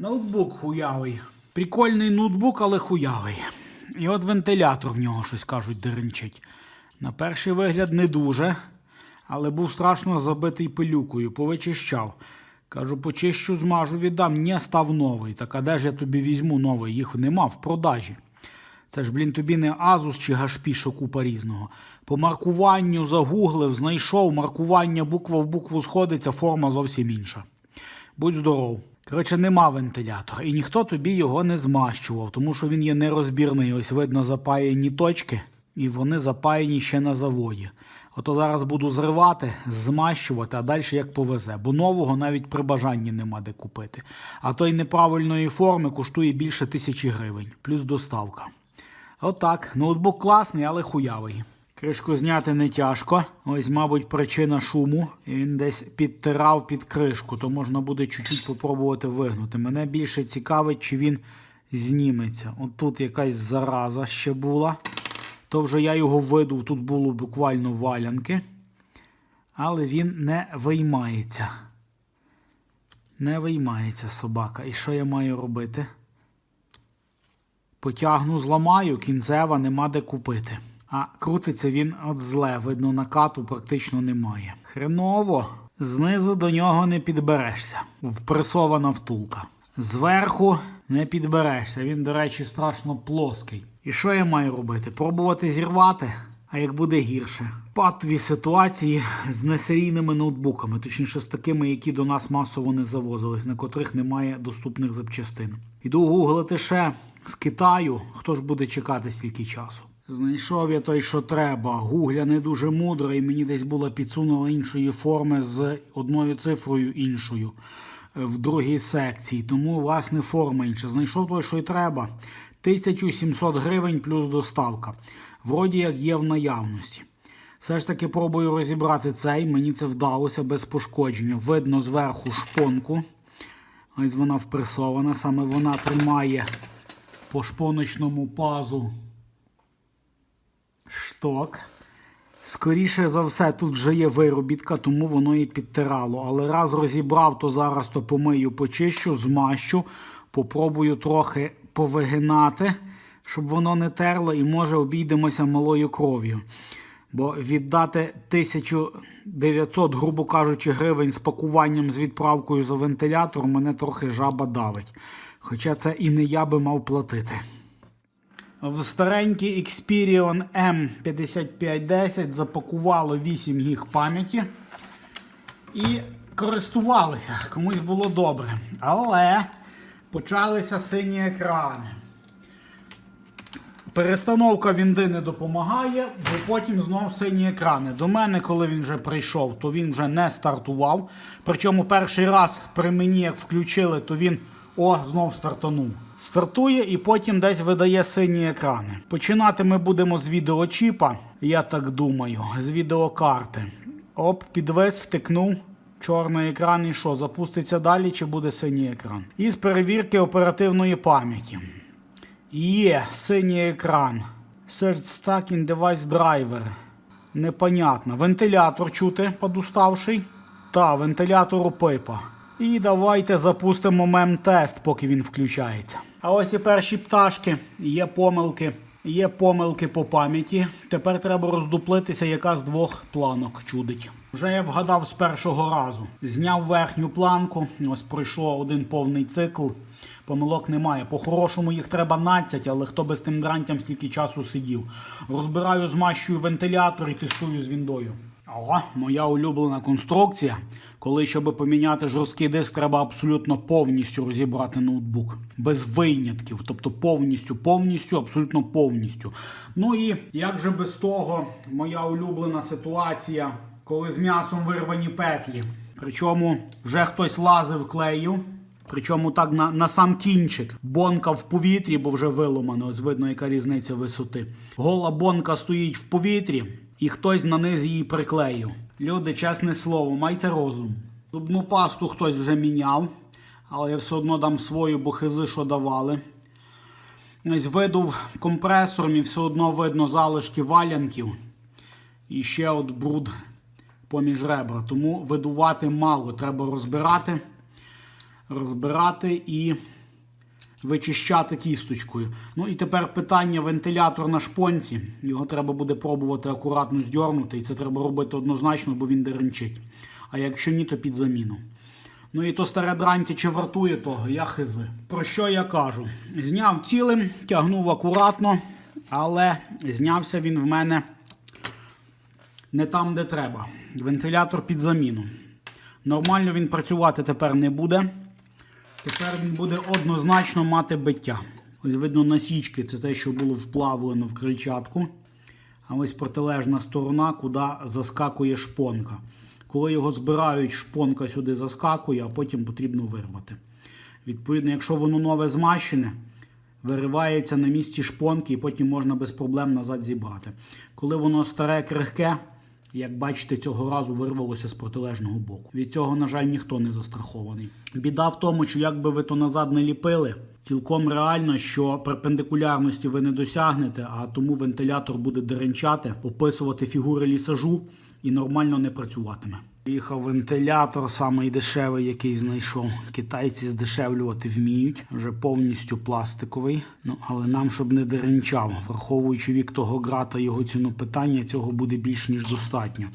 Ноутбук хуявий. Прикольний ноутбук, але хуявий. І от вентилятор в нього щось кажуть деренчить. На перший вигляд не дуже, але був страшно забитий пилюкою, повичищав. Кажу, почищу, змажу, віддам. Ні, став новий. Так а де ж я тобі візьму новий? Їх нема в продажі. Це ж, блін, тобі не Азус чи Гашпі, що купа різного. По маркуванню загуглив, знайшов, маркування буква в букву сходиться, форма зовсім інша. Будь здоров. Коротше, нема вентилятора, і ніхто тобі його не змащував, тому що він є нерозбірний. Ось видно запаяні точки, і вони запаяні ще на заводі. Ото зараз буду зривати, змащувати, а далі як повезе. Бо нового навіть при бажанні нема де купити. А той неправильної форми коштує більше тисячі гривень, плюс доставка. Отак, ноутбук класний, але хуявий. Кришку зняти не тяжко. Ось, мабуть, причина шуму. Він десь підтирав під кришку, то можна буде чуть-чуть попробувати вигнути. Мене більше цікавить, чи він зніметься. От тут якась зараза ще була. То вже я його видув, тут було буквально валянки. Але він не виймається. Не виймається собака. І що я маю робити? Потягну, зламаю, кінцева нема де купити. А крутиться він от зле, видно, накату практично немає. Хреново, знизу до нього не підберешся. Впресована втулка. Зверху не підберешся. Він, до речі, страшно плоский. І що я маю робити? Пробувати зірвати? А як буде гірше? Патові ситуації з несерійними ноутбуками, точніше з такими, які до нас масово не завозились, на котрих немає доступних запчастин. Іду гуглити ще з Китаю, хто ж буде чекати стільки часу. Знайшов я той, що треба. Гугля не дуже мудра, і мені десь була підсунула іншої форми з одною цифрою іншою е, в другій секції. Тому, власне, форма інша. Знайшов той, що й треба. 1700 гривень плюс доставка. Вроді як є в наявності. Все ж таки пробую розібрати цей. Мені це вдалося без пошкодження. Видно зверху шпонку. Ось вона впресована. Саме вона тримає по шпоночному пазу шток. Скоріше за все, тут вже є виробітка, тому воно і підтирало. Але раз розібрав, то зараз то помию, почищу, змащу, попробую трохи повигинати, щоб воно не терло, і може обійдемося малою кров'ю. Бо віддати 1900, грубо кажучи, гривень з пакуванням з відправкою за вентилятор мене трохи жаба давить. Хоча це і не я би мав платити. В старенький Xperion M5510 запакувало 8 гіг пам'яті і користувалися. Комусь було добре. Але почалися сині екрани. Перестановка вінди не допомагає, бо потім знов сині екрани. До мене, коли він вже прийшов, то він вже не стартував. Причому перший раз при мені, як включили, то він о, знов стартанув. Стартує і потім десь видає сині екрани. Починати ми будемо з відеочіпа, я так думаю, з відеокарти. Оп, підвис, втикнув. Чорний екран і що, запуститься далі чи буде синій екран? І з перевірки оперативної пам'яті. Є синій екран. Search Stack in Device Driver. Непонятно. Вентилятор чути подуставший. Та, вентилятор пипа. І давайте запустимо мем-тест, поки він включається. А ось і перші пташки, є помилки. Є помилки по пам'яті. Тепер треба роздуплитися, яка з двох планок чудить. Вже я вгадав з першого разу. Зняв верхню планку, ось пройшло один повний цикл. Помилок немає. По-хорошому їх треба 12, але хто без тим дрантям стільки часу сидів. Розбираю, змащую вентилятор і тестую з віндою. О, моя улюблена конструкція. Коли, щоб поміняти жорсткий диск, треба абсолютно повністю розібрати ноутбук. Без винятків. Тобто повністю, повністю, абсолютно повністю. Ну і як же без того, моя улюблена ситуація, коли з м'ясом вирвані петлі. Причому вже хтось лазив клею. Причому так на, на сам кінчик. Бонка в повітрі, бо вже виломано. Ось видно, яка різниця висоти. Гола бонка стоїть в повітрі, і хтось на низ її приклеїв. Люди, чесне слово, майте розум. Зубну пасту хтось вже міняв, але я все одно дам свою, бо хизи що давали. Ось видув компресором і все одно видно залишки валянків. І ще от бруд поміж ребра. Тому видувати мало, треба розбирати. розбирати і вичищати кісточкою. Ну і тепер питання вентилятор на шпонці. Його треба буде пробувати акуратно здьорнути, і це треба робити однозначно, бо він деренчить. А якщо ні, то під заміну. Ну і то старе дранті чи вартує того, я хизи. Про що я кажу? Зняв цілим, тягнув акуратно, але знявся він в мене не там, де треба. Вентилятор під заміну. Нормально він працювати тепер не буде. Тепер він буде однозначно мати биття. Ось видно насічки, це те, що було вплавлено в крильчатку. А ось протилежна сторона, куди заскакує шпонка. Коли його збирають, шпонка сюди заскакує, а потім потрібно вирвати. Відповідно, якщо воно нове змащене, виривається на місці шпонки і потім можна без проблем назад зібрати. Коли воно старе крихке, як бачите, цього разу вирвалося з протилежного боку. Від цього, на жаль, ніхто не застрахований. Біда в тому, що як би ви то назад не ліпили, цілком реально, що перпендикулярності ви не досягнете, а тому вентилятор буде деренчати, описувати фігури лісажу і нормально не працюватиме. Їхав вентилятор, самий дешевий, який знайшов. Китайці здешевлювати вміють, вже повністю пластиковий. Ну але нам, щоб не деренчав, враховуючи вік того грата, його ціну питання, цього буде більш ніж достатньо.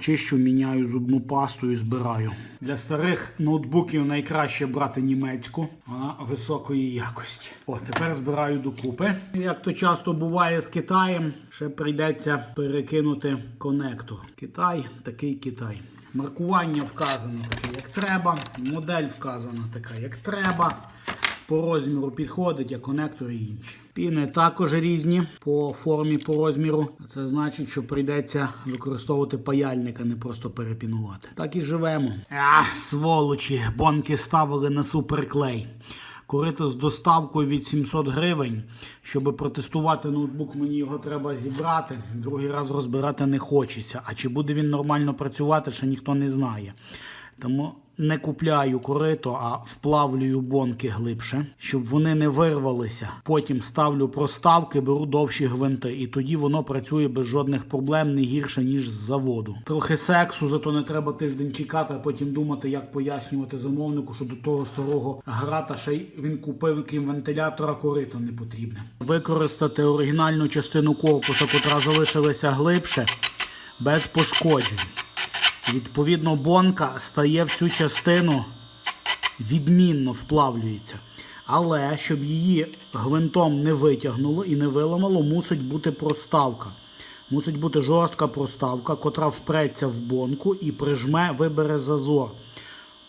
Чищу, міняю зубну пасту і збираю. Для старих ноутбуків найкраще брати німецьку, вона високої якості. О, тепер збираю докупи. Як то часто буває з Китаєм, ще прийдеться перекинути конектор. Китай такий Китай. Маркування вказано таке, як треба. Модель вказана така, як треба. По розміру підходить, а конектори інші. Піни також різні по формі, по розміру. Це значить, що прийдеться використовувати паяльник, а не просто перепінувати. Так і живемо. А, сволочі, бонки ставили на суперклей. Корито з доставкою від 700 гривень. Щоб протестувати ноутбук, мені його треба зібрати. Другий раз розбирати не хочеться. А чи буде він нормально працювати, ще ніхто не знає. Тому не купляю корито, а вплавлюю бонки глибше, щоб вони не вирвалися. Потім ставлю проставки, беру довші гвинти, і тоді воно працює без жодних проблем не гірше, ніж з заводу. Трохи сексу, зато не треба тиждень чекати, а потім думати, як пояснювати замовнику, що до того старого грата ще й він купив, крім вентилятора, корито не потрібне. Використати оригінальну частину корпуса, котра залишилася глибше, без пошкоджень. Відповідно, бонка стає в цю частину відмінно вплавлюється. Але щоб її гвинтом не витягнуло і не виламало, мусить бути проставка. Мусить бути жорстка проставка, котра впреться в бонку і прижме, вибере зазор.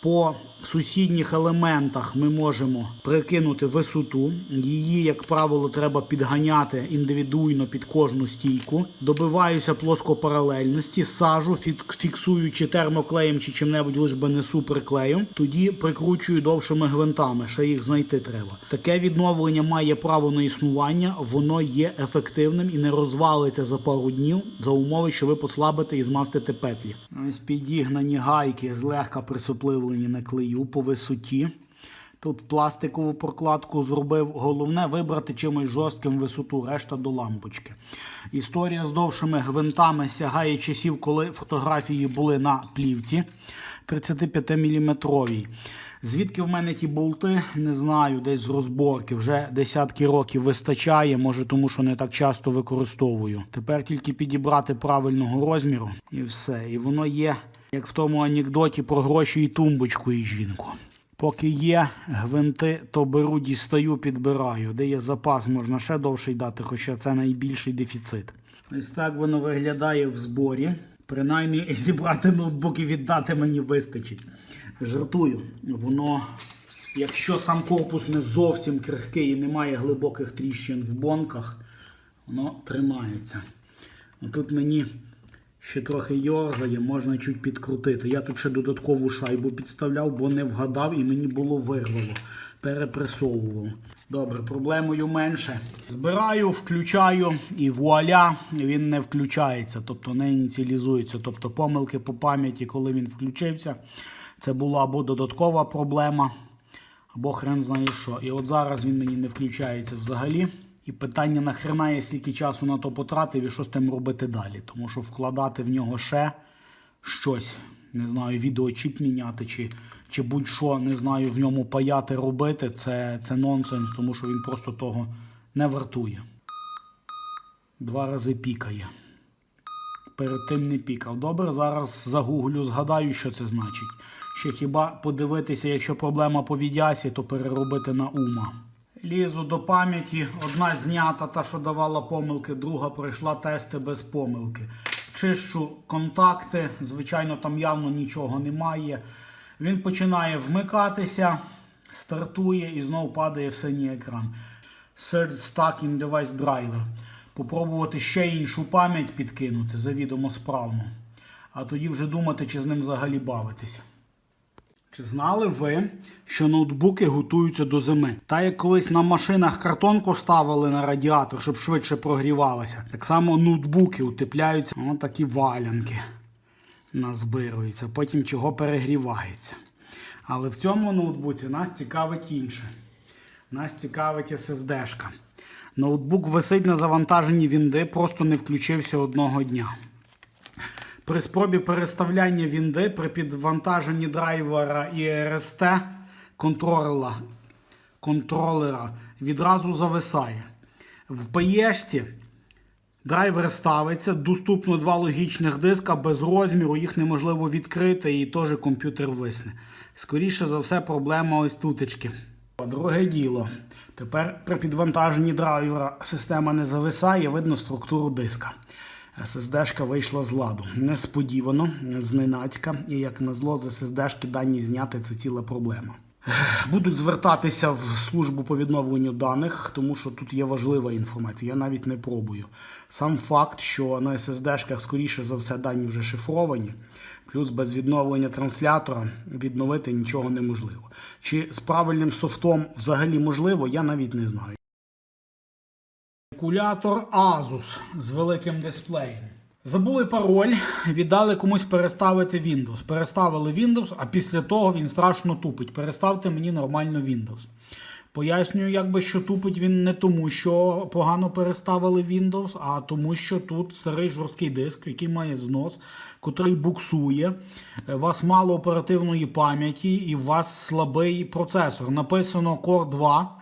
По сусідніх елементах ми можемо прикинути висоту. Її, як правило, треба підганяти індивідуально під кожну стійку. Добиваюся плоскопаралельності, сажу, фік- фіксуючи термоклеєм чи чим-небудь, лиш би не суперклеєм. Тоді прикручую довшими гвинтами, ще їх знайти треба. Таке відновлення має право на існування, воно є ефективним і не розвалиться за пару днів за умови, що ви послабите і змастите петлі. Ось підігнані гайки злегка присопливлені на клею по висоті. Тут пластикову прокладку зробив. Головне вибрати чимось жорстким висоту, решта до лампочки. Історія з довшими гвинтами сягає часів, коли фотографії були на плівці 35 мм. Звідки в мене ті болти, не знаю, десь з розборки. Вже десятки років вистачає, може тому, що не так часто використовую. Тепер тільки підібрати правильного розміру і все. І воно є, як в тому анекдоті про гроші і тумбочку і жінку. Поки є гвинти, то беру, дістаю, підбираю. Де є запас, можна ще довший дати, хоча це найбільший дефіцит. Ось так воно виглядає в зборі. Принаймні зібрати ноутбук і віддати мені вистачить. Жартую, воно, якщо сам корпус не зовсім крихкий і немає глибоких тріщин в бонках, воно тримається. А Тут мені ще трохи йорзає, можна чуть підкрутити. Я тут ще додаткову шайбу підставляв, бо не вгадав і мені було вирвало. Перепресовував. Добре, проблемою менше. Збираю, включаю і вуаля, він не включається, тобто не ініціалізується. Тобто помилки по пам'яті, коли він включився, це була або додаткова проблема, або хрен знає що. І от зараз він мені не включається взагалі. І питання нахрена я стільки часу на то потратив і що з тим робити далі. Тому що вкладати в нього ще щось, не знаю, відеочіп міняти чи чи будь-що не знаю в ньому паяти робити, це, це нонсенс, тому що він просто того не вартує. Два рази пікає. Перед тим не пікав. Добре, зараз загуглю, згадаю, що це значить. Ще хіба подивитися, якщо проблема по відясі, то переробити на ума. Лізу до пам'яті. Одна знята, та, що давала помилки, друга пройшла тести без помилки. Чищу контакти, звичайно, там явно нічого немає. Він починає вмикатися, стартує і знову падає в синій екран. Search Stuck in Device Driver. Попробувати ще іншу пам'ять підкинути, завідомо справну. А тоді вже думати, чи з ним взагалі бавитися. Чи знали ви, що ноутбуки готуються до зими? Та як колись на машинах картонку ставили на радіатор, щоб швидше прогрівалося, так само ноутбуки утепляються. Ось такі валянки назбируються, потім чого перегрівається. Але в цьому ноутбуці нас цікавить інше. Нас цікавить SSD-шка. Ноутбук висить на завантаженні вінди, просто не включився одного дня. При спробі переставляння вінди при підвантаженні драйвера і RST контролера, контролера відразу зависає. В ПЕшці драйвер ставиться, доступно два логічних диска без розміру, їх неможливо відкрити і теж комп'ютер висне. Скоріше за все, проблема ось тутечки. Друге діло. Тепер при підвантаженні драйвера система не зависає, видно структуру диска. SSD-шка вийшла з ладу. Несподівано, зненацька, і як назло, з SSD-шки дані зняти це ціла проблема. Будуть звертатися в службу по відновленню даних, тому що тут є важлива інформація. Я навіть не пробую. Сам факт, що на SSD-шках, скоріше за все, дані вже шифровані, плюс без відновлення транслятора відновити нічого неможливо. Чи з правильним софтом взагалі можливо, я навіть не знаю. Калькулятор Asus з великим дисплеєм. Забули пароль, віддали комусь переставити Windows. Переставили Windows, а після того він страшно тупить. Переставте мені нормально Windows. Пояснюю, якби що тупить він не тому, що погано переставили Windows, а тому, що тут старий жорсткий диск, який має знос, котрий буксує. У вас мало оперативної пам'яті і у вас слабий процесор. Написано Core 2.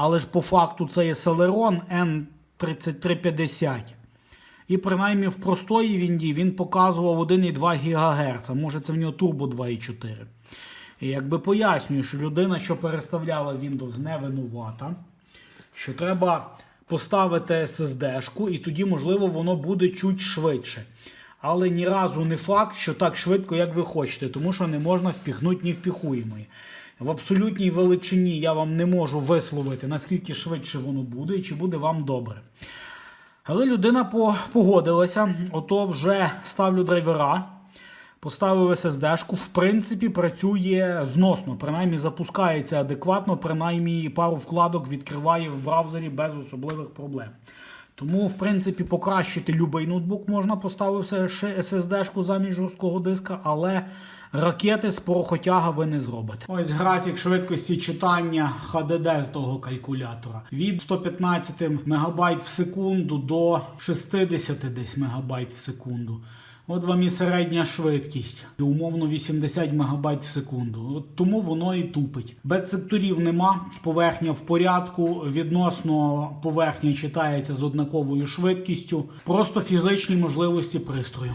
Але ж по факту це є Celeron N3350. І принаймні в простої Вінді він показував 1,2 ГГц. Може це в нього турбо 2,4. І якби пояснюю, що людина, що переставляла Windows, не винувата, що треба поставити SSD-шку, і тоді, можливо, воно буде чуть швидше. Але ні разу не факт, що так швидко, як ви хочете, тому що не можна впіхнути ні впіхуємої. В абсолютній величині я вам не можу висловити, наскільки швидше воно буде і чи буде вам добре. Але людина погодилася, ото вже ставлю драйвера, поставив SSD-шку, в принципі, працює зносно, принаймні запускається адекватно, принаймні пару вкладок відкриває в браузері без особливих проблем. Тому, в принципі, покращити будь-який ноутбук можна поставивши SSD-шку замість жорсткого диска, але ракети з порохотяга ви не зробите. Ось графік швидкості читання HDD з того калькулятора. Від 115 МБ в секунду до 60 десь МБ в секунду. От вам і середня швидкість. І умовно 80 МБ в секунду. От тому воно і тупить. Бет-секторів нема, поверхня в порядку, відносно поверхня читається з однаковою швидкістю. Просто фізичні можливості пристрою.